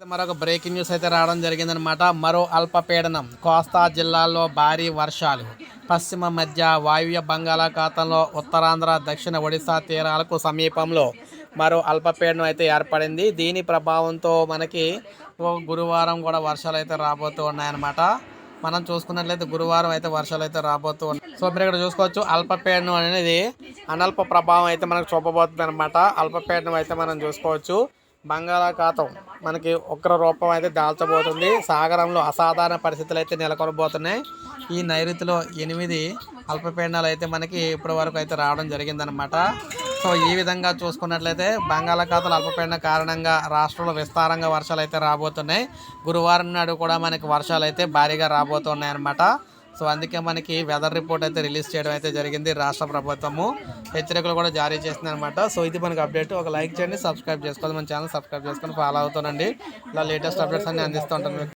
మరొక breaking news అయితే రావడం జరిగిందనమాట మరో అల్పపీడనం. కోస్తా జిల్లాల్లో భారీ వర్షాలు. పశ్చిమ మధ్య వాయువ్య బంగాళాఖాతంలో ఉత్తరాంధ్ర దక్షిణ ఒడిశా తీరాలకు సమీపంలో మరో అల్పపీడనం అయితే ఏర్పడింది. దీని ప్రభావంతో మనకి గురువారం కూడా వర్షాలు అయితే రాబోతూ ఉన్నాయన్నమాట. మనం చూసుకున్నట్లయితే గురువారం అయితే వర్షాలు అయితే రాబోతూ ఉన్నాయి. సో మీరు ఇక్కడ చూసుకోవచ్చు అల్పపీడనం అనేది అనల్ప ప్రభావం అయితే మనకు చూపబోతుంది అనమాట అల్పపీడనం అయితే మనం చూసుకోవచ్చు. బంగాళాఖాతం. మనకి ఉగ్ర రూపం అయితే దాల్చబోతుంది. సాగరంలో అసాధారణ పరిస్థితులు అయితే నెలకొనబోతున్నాయి. ఈ నైరుతిలో ఎనిమిది అల్పపీడనాలు అయితే మనకి ఇప్పటి వరకు అయితే రావడం జరిగిందనమాట సో ఈ విధంగా చూసుకున్నట్లయితే బంగాళాఖాతం అల్పపీడన కారణంగా రాష్ట్రంలో విస్తారంగా వర్షాలు అయితే రాబోతున్నాయి. గురువారం నాడు కూడా మనకి వర్షాలు అయితే భారీగా రాబోతున్నాయి అనమాట సో అందుకే మనకి వెదర్ రిపోర్ట్ అయితే రిలీజ్ చేయడం అయితే జరిగింది రాష్ట్ర ప్రభుత్వము. హెచ్చరికలు కూడా జారీ చేసింది అనమాట సో ఇది మనకి అప్డేట్ ఒక లైక్ చేయండి సబ్స్క్రైబ్ చేసుకోవాలి. మన ఛానల్ సబ్స్క్రైబ్ చేసుకొని ఫాలో అవుతానండి ఇలా లేటెస్ట్ అప్డేట్స్ అన్ని అందిస్తూ ఉంటాను.